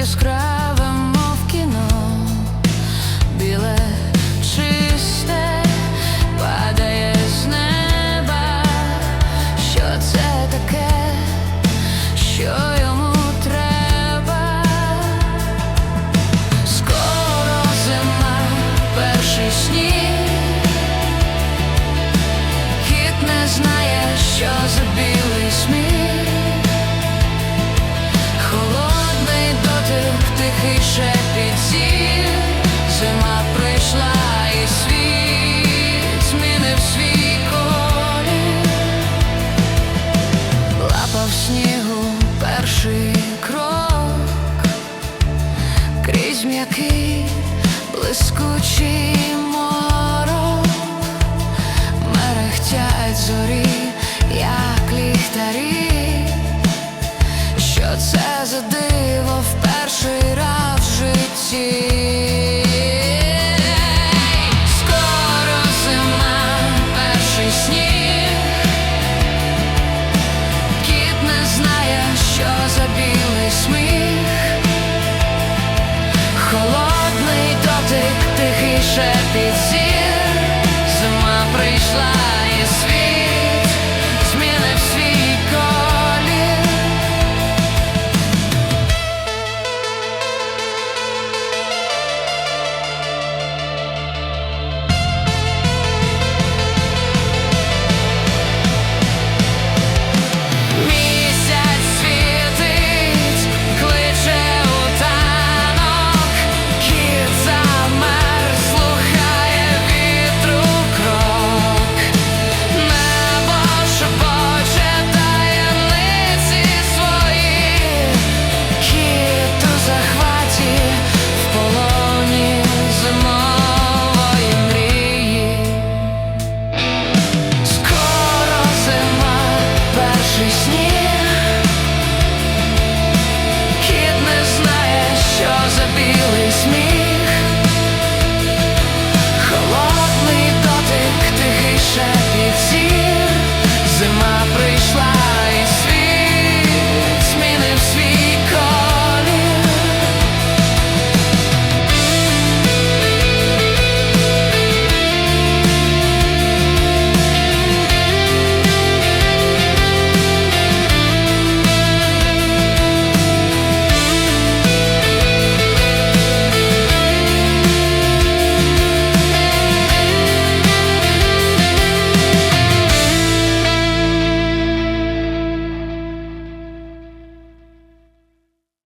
яскрава. Блискучий морок, мерехтять зорі, тише під сні Кіт не знає, що за білий сміх.